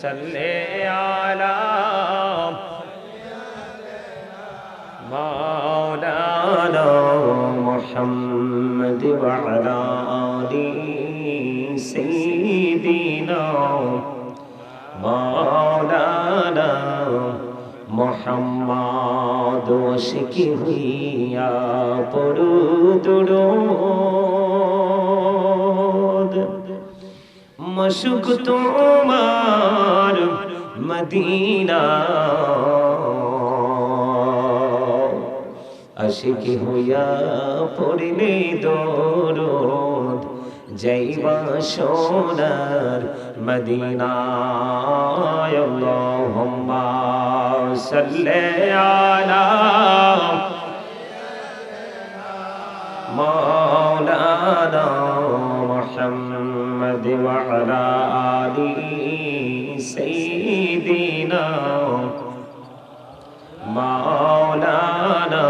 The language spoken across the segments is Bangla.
صلی علی مولانا محمد وعلى آل سيدنا مولانا محمد وشكي هيا برو درود অসুখ তোমার মদিনা। আশিক হইয়া পড়িলে দরদ যাইবা সোনার মদিনায়। আল্লাহুম্মা মা وعلى آل سيدنا مولانا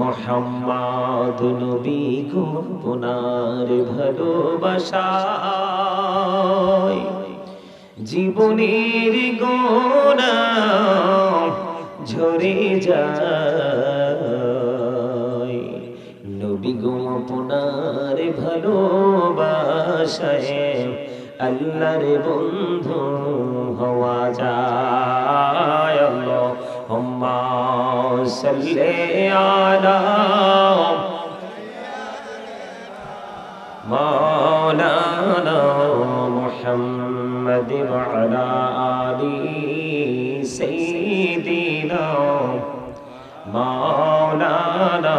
মোহাম্মদ নবী গো পুনার ভালোবাসায় জীবনের গোনা ঝরে যায় নবী গো পুনার ভালোবাসায় আল্লাহর বন্ধু হওয়া যায় আল্লাহুম্মা সাল্লি আলা مولانا محمد وعلى آل سيدنا مولانا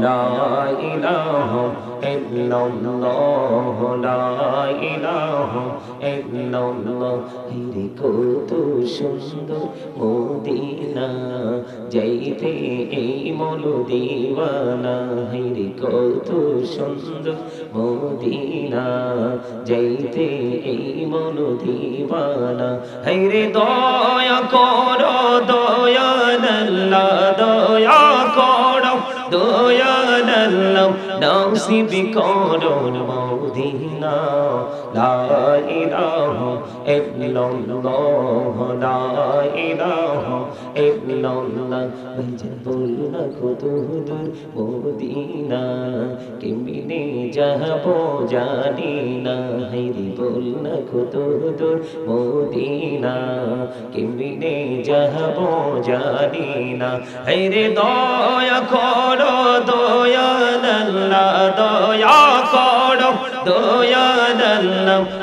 لا إله إلا الله لا إله إلا الله হিরে কত সুন্দর মদিনা যাইতে এই মল দিওয়ানা হিরে কত সুন্দর মদিনা যাইতে এই মল দিওয়ানা হিরে দয়া করো দয়াল্লা দয়া করো দয়াল্লাহ নাসিব করো মদিনা লা ইলাহা ইল্লাল্লাহ লা ইলাহা ইল্লাল্লাহ ভজন বলনা কত দূর মদিনা কেমনে যাব জানি না হাইরে বলনা কত দূর মদিনা কেমনে যাব জানি না হাইরে দয়া করো দয়াল্লাহ দয়া করো দয়াল্লাহ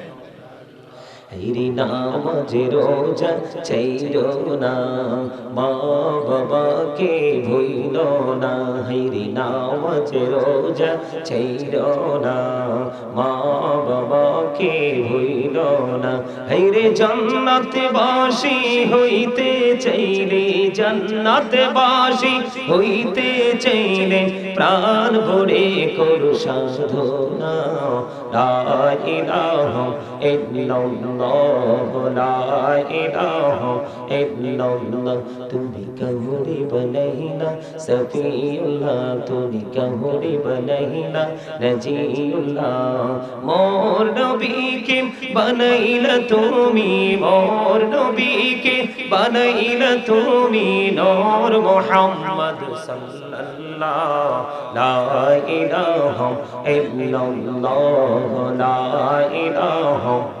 হরি নামাজে রোজা চাইল না মা বাবাকে ভইল না হরি নামাজে রোজা চাইল না মা বাবাকে ভইল না হরে জান্নাত বাসি হইতে চাইলে জান্নাত বাসি হইতে চাইলে প্রাণ ভরে করু সাধনা লা ইলাহা ইল্লাল্লাহ তুমি কামড়ি বনাইনা সফিউল্লাহ তুমি কামড়ি বনাইনা নজিউল্লাহ মোর নবীকে বানাইলা তুমি মোর নবীকে বানাইলা তুমি নূর মুহাম্মদ সাল্লাল্লাহ লা ইলাহা ইল্লাল্লাহ লা ইলাহা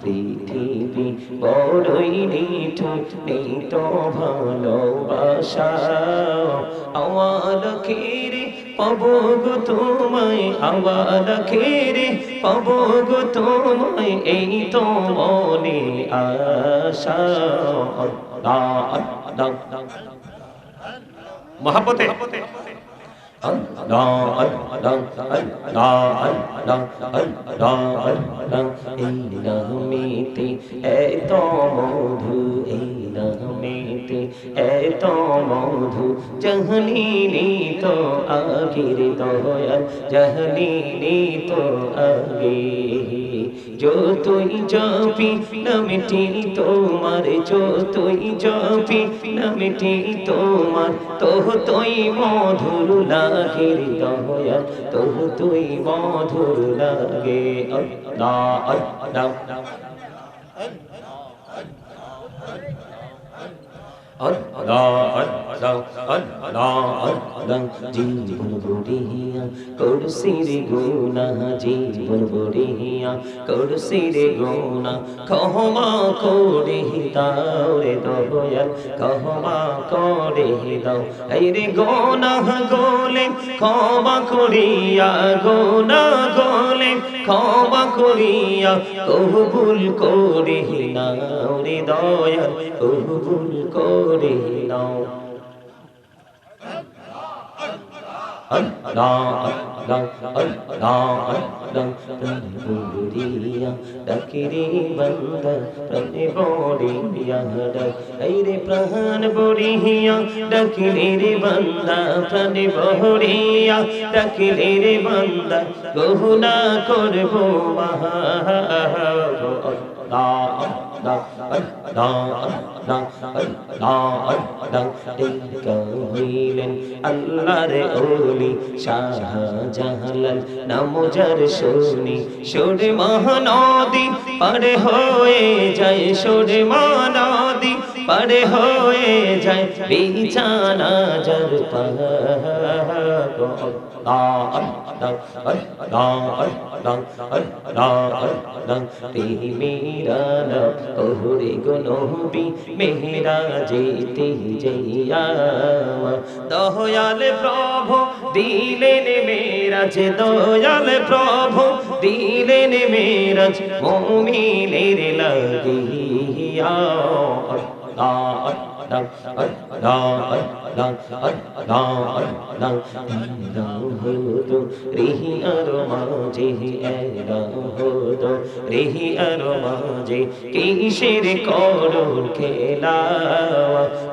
পৃথিবী বড়ই নিঠুর নেই তো ভালোবাসা আমার কি পাবো গো তোমায় আওয়াল খেরে পাবো গো তোমায় এই তো মনে আশা। মহাপতে এই নামেতে এত মধু, এই নামেতে এত মধু জহনীনি তো আগের দয়াল জহনীনি তো আগে। যতই জপি, নামটি তোমার যতই জপি, নামটি তোমার। তো তুই মধুর লাগে দয়া তো তুই মধুর লাগে अर अर জীবন বড়িয়া করসির গুনা জীবন বড়িয়া করসির গুনা কহমা করে দাও, রে দয়াল কহমা করে দাও। এই রে গোনা গোলে ক্ষমা করিয়া গোনা গোলে ক্ষমা করিয়া কবুল করে নাও রে কবুল করে নাও বন্ধুরিয়া ডাকিরে বন্ধ প্রাণে বড়িয়া ডাক রে প্রাণ বড়িয়া ডাকিরে রে বন্ধ প্রাণে বড়িয়া ডাকিরে রে বন্ধ গহুনা করব মহা da da da da da da আল্লাহ আল্লাহ হইলেন আল্লাহর ওলি শাহ জাহালাল নাম যার শুনি। সুর মহানদী পারে হয়ে যায় সুর মহানদী পারে হয়ে যায়, বিছানা যাইয়া। দয়াল প্রভু, দিলেন মেরাজ, দয়াল প্রভু, দিলেন মেরাজ, মোমিনের লাগিয়া। la la la la la হলো রিহি আর মাঝে এরা হলো রিহি আর মাঝে কিসের করুন খেলা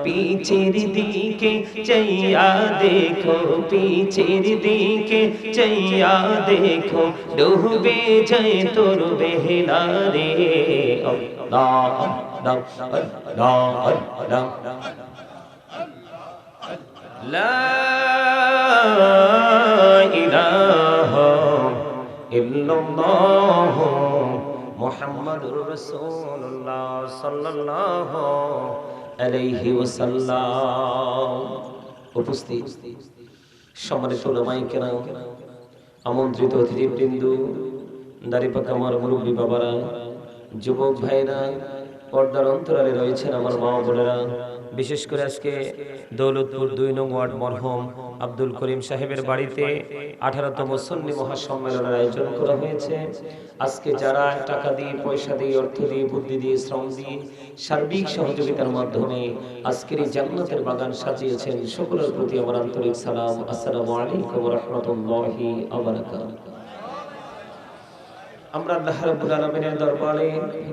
পিছের দিকে চাইয়া দেখো পিছের দিকে চাইয়া দেখো ডুবে যায় তোর বেহলা রে আল্লাহ আল্লাহ আল্লাহ আল্লাহ মোহাম্মদুর রসুল্লাহ সাল্লাল্লাহ আলাইহি আমন্ত্রিত আমার মুরব্বী বাবারা, যুবক ভাইরা পর্দার অন্তরালে রয়েছেন আমার মা বোনেরা বিশেষ করে আজকে দৌলতপুর দুই নং ওয়ার্ড মরহম আব্দুল করিম সাহেবের বাড়িতে আঠারোতম সন্নি মহাসম্মেলনের আয়োজন করা হয়েছে। আজকে যারা টাকা দিয়ে, পয়সা দিয়ে, অর্থ দিয়ে, বুদ্ধি দিয়ে, শ্রম দিয়ে সার্বিক সহযোগিতার মাধ্যমে আজকের এই জান্নাতের বাগান সাজিয়েছেন, সকলের প্রতি আমার আন্তরিক সালাম। আসসালামু আলাইকুম রহমতুল্লাহি আবরাকাত আমরা আল্লাহ রাব্বুল আলামিনের দরবারে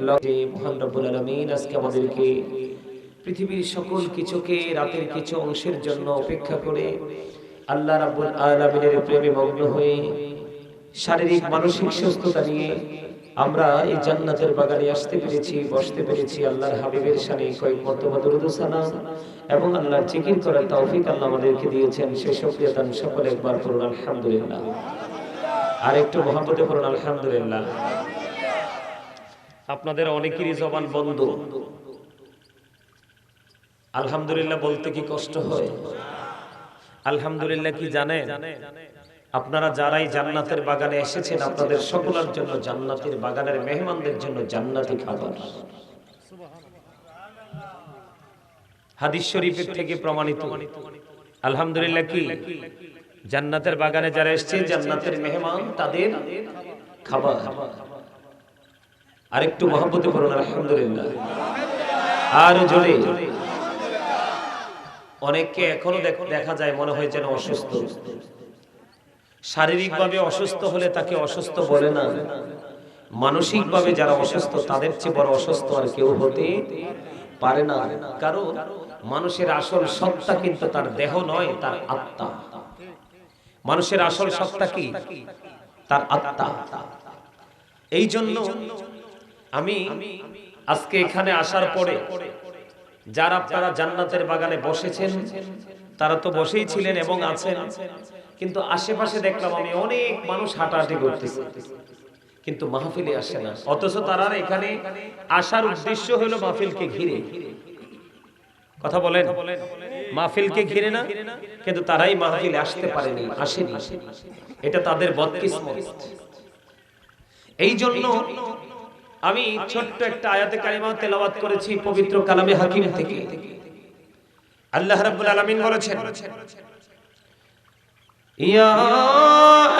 লগে মহান রাব্বুল আলামিন, আজকে আমাদেরকে পৃথিবীর সকল কিছুকে রাতের কিছু অংশের জন্য অপেক্ষা করে আল্লাহ রাব্বুল আলামিনের প্রেমে মগ্ন হয়ে শারীরিক, মানসিক সুস্থতা নিয়ে আমরা এই জান্নাতের বাগানে আসতে পেরেছি, বসতে পেরেছি আল্লাহর হাবিবের সানে কয়েক মর্তবা দরুদ সালাম এবং আল্লাহর জিকির করার তৌফিক আল্লাহ আমাদেরকে দিয়েছেন। সেই সক্রিয় দান সকলে একবার করুন, আলহামদুলিল্লাহ। আর একটু মোহাম্মতে পড়ুন আলহামদুলিল্লাহ। আপনাদের অনেকেরই জবান বন্ধ। আলহামদুলিল্লাহ বলতে কি কষ্ট হয়? আলহামদুলিল্লাহ কি জানে আপনারা যারাই জান্নাতের বাগানে এসেছেন, আপনাদের সকলের জন্য জান্নাতের বাগানের মেহমানদের জন্য জান্নাতি খাবার। হাদিস শরীফের থেকে প্রমাণিত। আলহামদুলিল্লাহ কি? জান্নাতের বাগানে যারা এসছে জান্নাতের মেহমান, তাদের খাবার। আরেকটু মহব্বতে করুন আলহামদুলিল্লাহ। আর জোরে। অনেককে এখনও দেখ- যায় মনে হয় যেন অসুস্থ। শারীরিকভাবে অসুস্থ হলে তাকে অসুস্থ বলে না। মানসিকভাবে যারা অসুস্থ, তাদের চেয়ে বড় অসুস্থ আর কেউ হতে পারে না। কারণ মানুষের আসল সত্তা কিন্তু তার দেহ নয়, তার আত্মা। মানুষের আসল সত্তা কি? তার আত্মা। এই জন্য আমি আজকে এখানে আসার পরে যারা আপনারা জান্নাতের বাগানে বসেছেন, তারা তো বসেই ছিলেন এবং আছেন। কিন্তু আশেপাশে দেখলাম আমি অনেক মানুষ হাঁটাহাঁটি করতেছে। কিন্তু মাহফিলে আসে না। অথচ তারা এখানে আসার উদ্দেশ্য হলো মাহফিলকে ঘিরে। কথা বলেন? মাহফিলকে ঘিরে না, কিন্তু তারাই মাহফিলে আসতে পারেনি, আসেনি। এটা তাদের বদকিসমত। এই জন্য আমি ছোট্ট একটা আয়াতে কারিমা তেলাওয়াত করেছি পবিত্র কালামে হাকিম থেকে। আল্লাহ রাব্বুল আলামিন বলেছেন, ইয়া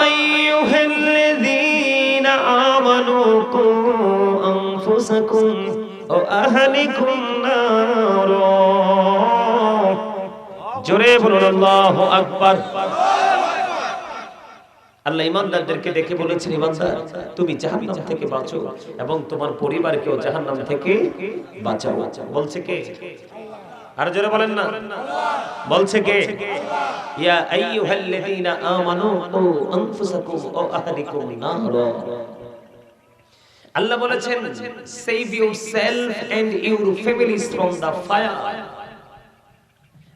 আইয়ুহাল্লাযীনা আমানু কু আনফুসাকুম ও আহলিকুম নার। জোরে বলুন, আল্লাহু আকবার। আল্লাহ ইমানদারদেরকে দেখে বলেছেন ইমানদার তুমি জাহান্নাম থেকে বাঁচো এবং তোমার পরিবারকেও জাহান্নাম থেকে বাঁচাও। বলছে কে? আর জোরে বলেন না। বলছে কে? ইয়া আইয়ুহাল্লাযীনা আমানু কু আনফুসাকুম ওয়া আহলিকুম নার। আল্লাহ বলেছেন save yourself and your families from the fire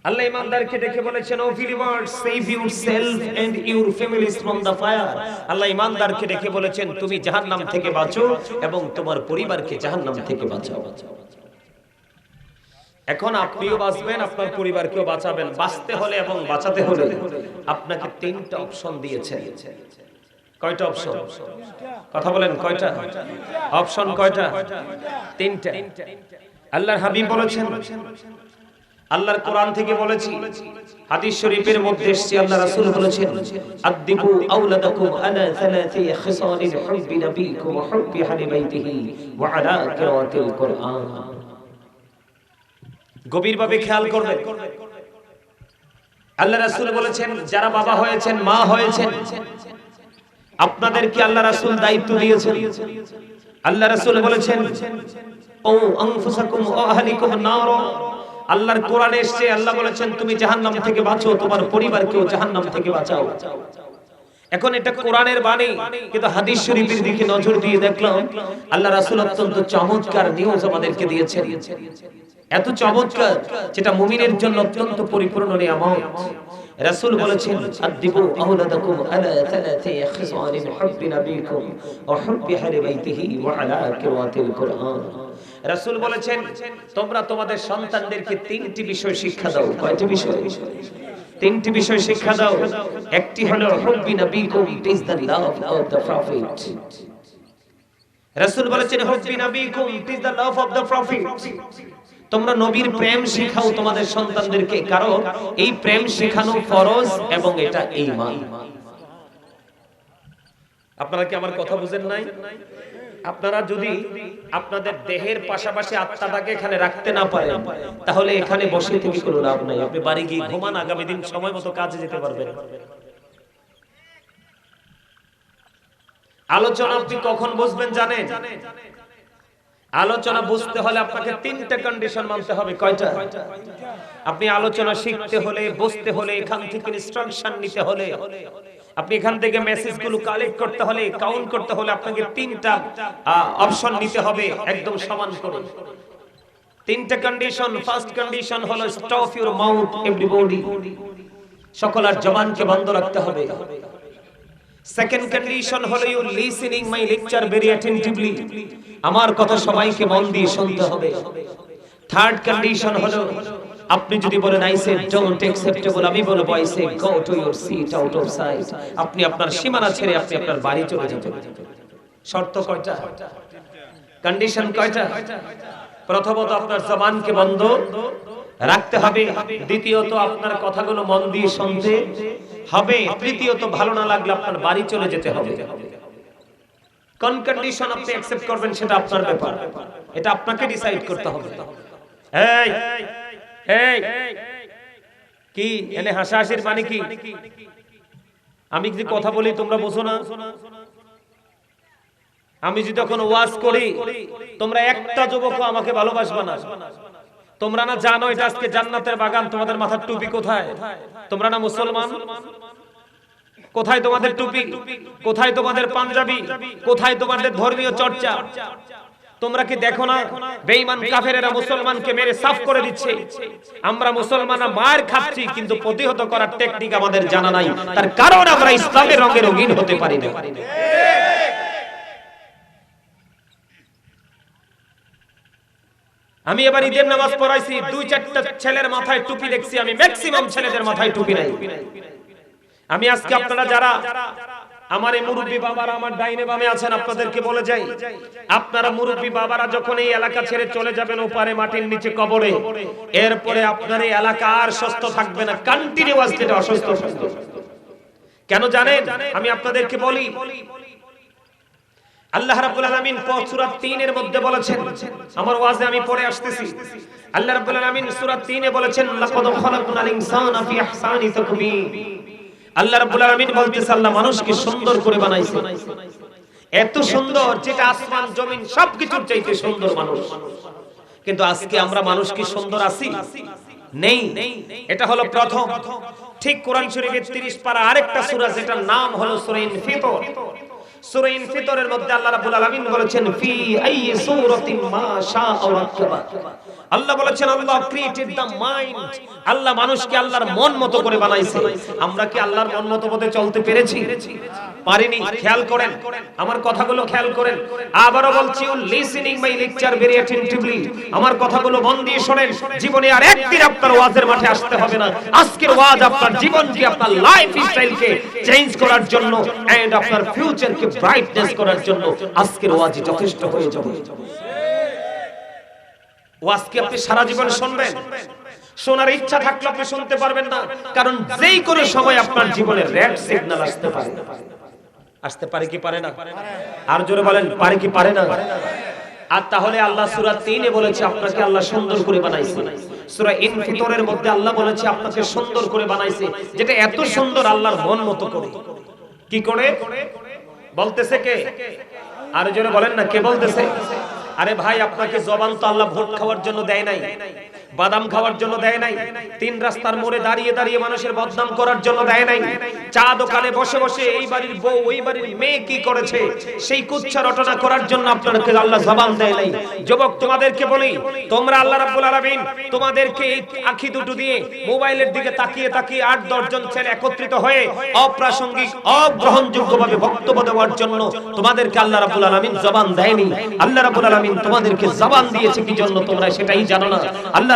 আল্লাহ ইমানদারকে দেখে বলেছেন O believers save yourself and your families from the fire আল্লাহ ইমানদারকে দেখে বলেছেন, তুমি জাহান্নাম থেকে বাঁচো এবং তোমার পরিবারকে জাহান্নাম থেকে বাঁচাও। এখন আপনিও বাঁচবেন, আপনার পরিবারকেও বাঁচাবেন। বাঁচতে হলে এবং বাঁচাতে হলে আপনাকে তিনটা অপশন দিয়েছেন। কয়টা অপশন? কথা বলেন, কয়টা? অপশন কয়টা? তিনটা। আল্লাহর হাবিব বলেছেন আল্লাহর কোরআন থেকে বলেছি, হাদিস শরীফের মধ্যে এসেছে, আল্লাহ রাসূল বলেছেন আদিবু আওলাদাকুম আলা সালাতি খিসালিল হুব্বি নবীকুম ওয়া হুব্বি আহলি বাইতিহি ওয়া আলা কিরাতিল কোরআন. গভীরভাবে খেয়াল করবেন। আল্লাহ রাসূল বলেছেন, যারা বাবা হয়েছেন, মা হয়েছেন, আপনাদেরকে আল্লাহ রাসূল দায়িত্ব দিয়েছেন। আল্লাহ রাসূল বলেছেন, ও আনফুসাকুম ওয়া আহলিকুম নার। আল্লাহর কোরআনে এসেছে আল্লাহ বলেছেন, তুমি জাহান্নাম থেকে বাঁচো, তোমার পরিবারকেও জাহান্নাম থেকে বাঁচাও। এখন এটা কোরআনের বাণী, কিন্তু হাদিস শরীফের দিকে নজর দিয়ে দেখলাম, আল্লাহ রাসূল অত্যন্ত চমৎকার নিউজ আমাদেরকে দিয়েছেন। এত চমৎকার, যেটা মুমিনের জন্য অত্যন্ত পরিপূর্ণ নিয়ামত। রাসূল বলেছেন আদিবু আওলাদাকুম আলা সালাতি খিসালিন হুব্বি নবীকুম ওয়া হুব্বি আহলি বাইতিহি ওয়া আলা কিরাতিল কোরআন। রাসূল বলেছেন, তোমরা তোমাদের সন্তানদেরকে তিনটি বিষয় শিক্ষা দাও। কয়টি বিষয়? তিনটি বিষয় শিক্ষা দাও। একটি হলো, হুব্বি নবীকুম it is the love of the prophet. রাসূল বলেছেন, হুব্বি নাবিকুম it is the love of the prophet. তোমরা নবীর প্রেম শেখাও তোমাদের সন্তানদেরকে, কারণ এই প্রেম শেখানো ফরজ এবং এটা ঈমান। আপনারা কি আমার কথা বুঝেন নাই? আপনারা যদি আপনাদের দেহের পাশাপাশি আত্মাটাকে এখানে রাখতে না পারেন, তাহলে এখানে বসে থেকে কোনো লাভ নাই। আপনি বাড়ি গিয়ে ঘুমান, আগামী দিন সময় মতো কাজে যেতে পারবেন। আলোচনা আপনি কখন বুঝবেন জানেন? আলোচনা বুঝতে হলে আপনাকে তিনটা কন্ডিশন মানতে হবে, কয়টা? আপনি আলোচনা শিখতে হলে, বুঝতে হলে, এখান থেকে ইনস্ট্রাকশন নিতে হলে আপনি এখান থেকে মেসেজগুলো কালেক্ট করতে হলে কাউন্ট করতে হলে আপনাকে তিনটা অপশন নিতে হবে, একদম সমান করে। তিনটা কন্ডিশন ফার্স্ট কন্ডিশন হলো স্টপ ইউর মাউথ এভরিবডি সকল আর জবানকে বন্ধ রাখতে হবে। সেকেন্ড কন্ডিশন হলো you listening my lecture very attentively আমার কথা সবাইকে মন দিয়ে শুনতে হবে। থার্ড কন্ডিশন হলো আপনি যদি বলেন আই সে ডোন্ট অ্যাকসেপ্টেবল আমি বলব I say go to your seat out of sight আপনি আপনার সীমানা ছেড়ে আপনি আপনার বাড়ি চলে যাবেন। শর্ত কয়টা? কন্ডিশন কয়টা? প্রথমত, আপনার জবানকে বন্ধ রাখতে হবে। দ্বিতীয়ত, আপনার কথাগুলো মন দিয়ে শুনতে হবে। তৃতীয়ত, ভালো না লাগলে আপনার বাড়ি চলে যেতে হবে। কোন কন্ডিশন আপনি অ্যাকসেপ্ট করবেন সেটা আপনার ব্যাপার। এটা আপনাকে ডিসাইড করতে হবে। এই এই কি এনে হাসাহাসির মানে কি? আমি যদি কথা বলি তোমরা বোঝো না? আমি যদি তখন ওয়াজ করি তোমরা একটা যুবক আমাকে ভালোবাসবা না। তোমরা না জানো এটা আজকে জান্নাতের বাগান তোমাদের মাথার টুপি কোথায়? তোমরা না মুসলমান? কোথায় তোমাদের টুপি? কোথায় তোমাদের পাঞ্জাবি? কোথায় তোমাদের ধর্মীয় চর্চা? তোমরা কি দেখো না? বেঈমান কাফেরেরা মুসলমানকে মেরে সাফ করে দিচ্ছে। আমরা মুসলমানরা মার খাচ্ছি, কিন্তু প্রতিহত করার টেকনিক আমাদের জানা নাই। তার কারণ আমরা ইসলামের রঙে রঙিন হতে পারি না। আমি এবার ঈদের নামাজ পড়াইছি, দুই চারটা ছেলের মাথায় টুপি দেখছি, আমি ম্যাক্সিমাম ছেলেদের মাথায় টুপি নাই। আমি আজকে আপনারা যারা আমার এই মুরব্বী বাবারা আমার ডাইনে বামে আছেন, আপনাদেরকে বলে যাই। আপনারা মুরব্বী বাবারা যখন এই এলাকা ছেড়ে চলে যাবেন, ওপারে মাটির নিচে কবরে, এরপরে আপনার এই এলাকা আর সুস্থ থাকবে না কন্টিনিউয়াস যেটা অসুস্থ। সুস্থ কেন জানেন? আমি আপনাদেরকে বলি, আল্লাহ রাব্বুল আলামিন সূরা 3 এর মধ্যে বলেছেন, আমার ওয়াজে আমি পড়ে আসতেছি, আল্লাহ রাব্বুল আলামিন সূরা 3 এ বলেছেন, লাকাদ খালাকনাল ইনসানা ফি ইহসানি তাকবীর। আল্লাহ রাব্বুল আলামিন বলতেছে, আল্লাহ মানুষকে সুন্দর করে বানাইছে। এত সুন্দর যেটা আসমান, জমিন, সবকিছুর চাইতে সুন্দর মানুষ। কিন্তু আজকে আমরা মানুষ কি সুন্দর আছি? নেই। এটা হলো প্রথম। ঠিক কোরআন শরীফের 30 পারা আরেকটা সূরা, যেটার নাম হলো সূরা ইনফিতর। সূরা ইনফিতরের মধ্যে আল্লাহ রাব্বুল আলামিন বলেছেন, ফি সূরাতিন মা আল্লাহ বলেছেন, আল্লাহ ক্রিয়েটেড দ্য মাইন্ড আল্লাহ মানুষকে আল্লাহর মন মতো করে বানাইছে। আমরা কি আল্লাহর মন মতো পথে চলতে পেরেছি? পারিনি, খেয়াল করেন, আমার কথাগুলো খেয়াল করেন। আবারও বলছি listening my lecture very attentively আমার কথাগুলো মন দিয়ে জীবনে আর একদিন আপনার ওয়াজের মাঠে আসতে হবে না। আজকের ওয়াজ আপনার জীবনকে, আপনার লাইফ স্টাইলকে চেঞ্জ করার জন্য এন্ড আপনার ফিউচারকে ব্রাইটনেস করার জন্য আজকের ওয়াজ যথেষ্ট হয়ে যাবে। ওয়াজ কি আপনি সারা জীবন শুনবেন। শোনার ইচ্ছা থাকলে আপনি শুনতে পারবেন না, কারণ যেই কোনো সময় আপনার জীবনে রেড সিগন্যাল আসতে পারে। আসতে পারে কি পারে না? আর জোরে বলেন, পারে কি পারে না? আর তাহলে আল্লাহ সূরা 3 এ বলেছে, আপনাকে আল্লাহ সুন্দর করে বানাইছে। সূরা ইনফিতরের মধ্যে আল্লাহ বলেছে, আপনাকে সুন্দর করে বানাইছে, যেটা এত সুন্দর আল্লাহর মন মতো করে। কি করে? বলতেছে কে? আর জোরে বলেন না, কে বলতেছে? আরে ভাই, আপনাকে জবান তো আল্লাহ ভোট খাওয়ার জন্য দেয় নাই। বাদাম খাওয়ার জন্য দেয় নাই। তিন রাস্তার মোড়ে দাঁড়িয়ে দাঁড়িয়ে মানুষের বদনাম করার জন্য দেয় নাই। চা দোকানে বসে বসে এই বাড়ির বউ ওই বাড়ির মেয়ে কি করেছে? সেই কুচ্ছা রটনা করার জন্য আপনাকে আল্লাহ জবান দেয় নাই। যুবক, তোমাদেরকে বলি, তোমরা আল্লাহ রাব্বুল আলামিন তোমাদেরকে এই আখি দুটো দিয়ে মোবাইলের দিকে তাকিয়ে তাকিয়ে আট দশজন ছেলে একত্রিত হয়ে অপ্রাসঙ্গিক, অগ্রহণযোগ্যভাবে বক্তব্য দেওয়ার জন্য তোমাদেরকে আল্লাহ রাব্বুল আলামিন জবান দেয়নি। আল্লাহ রাব্বুল আলামিন তোমাদেরকে জবান দিয়েছে, কি জন্য তোমরা সেটাই জানো না? আল্লাহ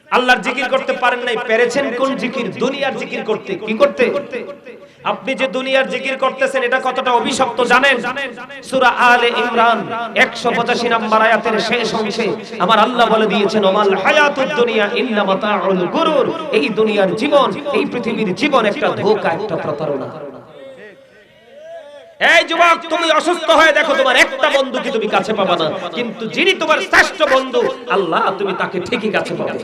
আল্লাহর জিকির করতে পারেন নাই, পেরেছেন কোন জিকির? দুনিয়ার জিকির করতে, কি করতে? আপনি যে দুনিয়ার জিকির করতেছেন, এটা কতটা অভিশপ্ত জানেন? সূরা আলে ইমরান 185 নম্বর আয়াতের শেষ অংশে আমার আল্লাহ বলে দিয়েছেন, ওমাল হায়াতুদ দুনিয়া ইল্লা মাতাউল গুরুর। এই দুনিয়ার জীবন, এই পৃথিবীর জীবন একটা ধোঁকা, একটা প্রতারণা। এই যুবক, তুমি অসুস্থ হয়ে দেখো, তোমার একটা বন্ধুকে তুমি কাছে পাবা না। কিন্তু যিনি তোমার শ্রেষ্ঠ বন্ধু, আল্লাহ তুমি তাকে ঠিকই কাছে পাবে।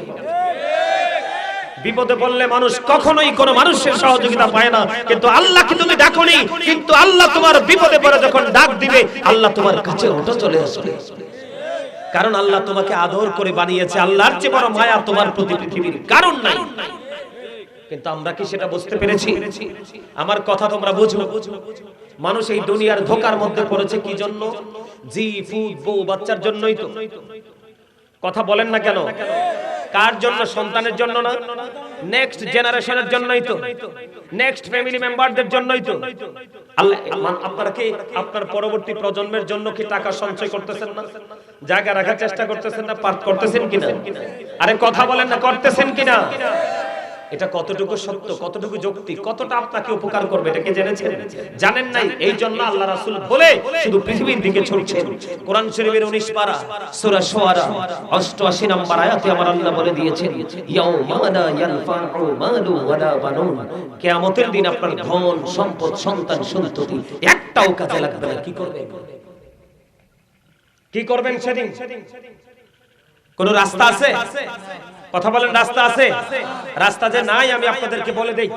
বিপদে পড়লে মানুষ কখনোই কোনো মানুষের সহযোগিতা পায় না। কিন্তু আল্লাহকে তুমি ডাকোনি, কিন্তু আল্লাহ তোমার বিপদে পড়ে যখন ডাক দিবে, আল্লাহ তোমার কাছে ওটা চলে আসবে কারণ আল্লাহ তোমাকে আদর করে বানিয়েছে। আল্লাহর চেয়ে বড় মায়া তোমার প্রতি পৃথিবীর কারণ নাই। কিন্তু আমরা কি সেটা বুঝতে পেরেছি? আমার কথা তোমরা বুঝো। মানুষ এই দুনিয়ার ধোকার মধ্যে পড়েছে কি জন্য? জি ফুড বউ, বাচ্চার জন্যই তো। কথা বলেন না কেন? কার জন্য? সন্তানের জন্য না। নেক্সট জেনারেশনের জন্যই তো। নেক্সট ফ্যামিলি মেম্বারদের জন্যই তো। আপনারা কি আপনার পরবর্তী প্রজন্মের জন্য কি টাকা সঞ্চয় করতেছেন না? জায়গা রাখার চেষ্টা করতেছেন না? পার্ট করতেছেন কিনা? আরে কথা বলেন না, করতেছেন কিনা? এটা কতটুকু সত্য, কতটুকু যুক্তি, কতটা আপনাকে উপকার করবে, এটা কি জেনেছেন জানেন নাই এই জন্য আল্লাহ রাসূল বলে শুধু পৃথিবীর দিকে ছুটছেন কোরআন শরীফের 19 পারা, সূরা শুআরা 88 নম্বর আয়াতে আমার আল্লাহ বলে দিয়েছেন, ইয়াউমা লা ইয়ানফাউ মালু ওয়ালা বানুন। কিয়ামতের দিন আপনার ধন, সম্পদ, সন্তান, সন্ততি একটাও কাজে লাগবে না। কি করবেন? কি করবেন সেদিন? কোন রাস্তা আছে? কথা বলেন, রাস্তা আছে। রাস্তা যে নাই, আমি আপনাদেরকে বলে দেই।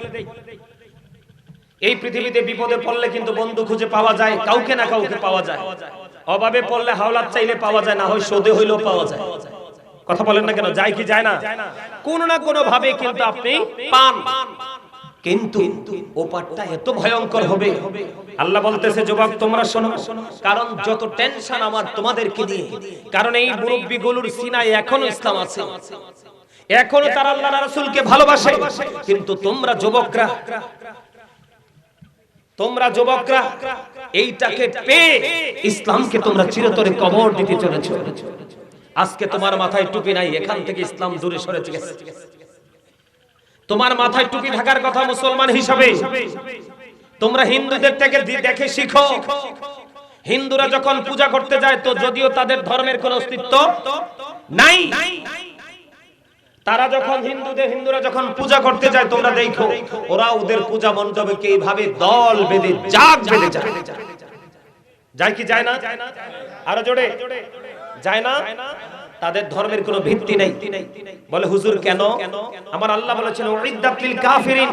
এই পৃথিবীতে বিপদে পড়লে কিন্তু বন্ধু খুঁজে পাওয়া যায়, কাউকে না কাউকে পাওয়া যায়। অভাবে পড়লে হাওলাত চাইলে পাওয়া যায়, না হয় সোদে হইলেও পাওয়া যায়। কথা বলেন না কেন, যায় কি যায় না? কোন না কোন ভাবে কিন্তু আপনি পান। কিন্তু ওপারটা এত ভয়ঙ্কর হবে। আল্লাহ বলতেছে যুবক তোমরা শোনো। কারণ যত টেনশন আমার তোমাদেরকে নিয়ে, কারণ এই মুরব্বীগুলোর সিনায় এখনও ইসলাম আছে। এখনও তারা আল্লাহ রাসূলকে ভালোবাসে। কিন্তু তোমরা যুবকরা তোমরা যুবকরা, এইটাকে পেয়ে ইসলামকে তোমরা চিরতরে কবর দিতে চলেছো। আজকে তোমার মাথায় টুপি নাই, এখান থেকে ইসলাম দূরে সরে গেছে। তোমার মাথায় টুপি থাকার কথা মুসলমান হিসাবে। তোমরা হিন্দুদের থেকে দেখে শিখো। হিন্দুরা যখন পূজা করতে যায়, তো যদিও তাদের ধর্মের কোনো অস্তিত্ব নাই তারা যখন হিন্দুদের, হিন্দুরা যখন পূজা করতে যায়, তোমরা দেখো, ওরা ওদের পূজা মণ্ডপে এইভাবে দল বেঁধে জাগ বেঁধে যায়। যায় কি যায় না? আরও জোরে। যায় না? তাদের ধর্মের কোনো ভিত্তি নেই। বলে, হুজুর, কেন? আমার আল্লাহ বলেছেন, উইদ্দাত লিল কাফিরিন।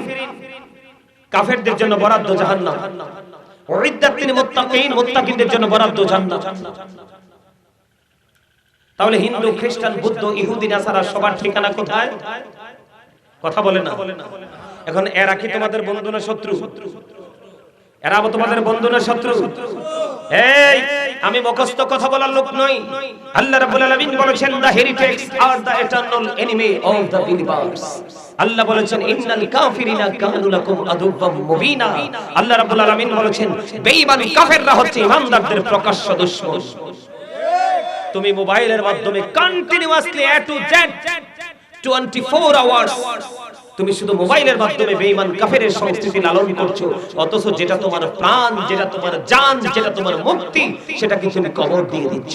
কাফেরদের জন্য বরাদ্দ জাহান্নাম। উইদ্দাত লিল মুত্তাকিন, মুত্তাকিনদের জন্য বরাদ্দ জান্নাত তাহলে হিন্দু, খ্রিস্টান, বুদ্ধ, ইহুদি, নাসারা সবার ঠিকানা কোথায়? কথা বলে না। এখন এরা কি তোমাদের বন্ধু না শত্রু? এরা তোমাদের বন্ধু না শত্রু? এই, আমি মুখস্থ কথা বলার লোক নই। আল্লাহ রাব্বুল আলামিন বলেছেন the heritage are the eternal enemy of the universe আল্লাহ বলেছেন, ইন্নাল কাফিরিনা কানু লাকুম আদুব্বাম মুবিনা। আল্লাহ রাব্বুল আলামিন বলেছেন, বেঈমান কাফেররা হচ্ছে ইমানদারদের প্রকাশ্য দুশমন। তুমি মোবাইলের মাধ্যমে continuously A to Z 24 hours তুমি শুধু মোবাইলের মাধ্যমে বেঈমান কাফেরের সংস্কৃতি লালন করছ, অথচ যেটা তোমার প্রাণ, যেটা তোমার জান, যেটা তোমার মুক্তি, সেটাকে তুমি কবর দিয়ে দিচ্ছ।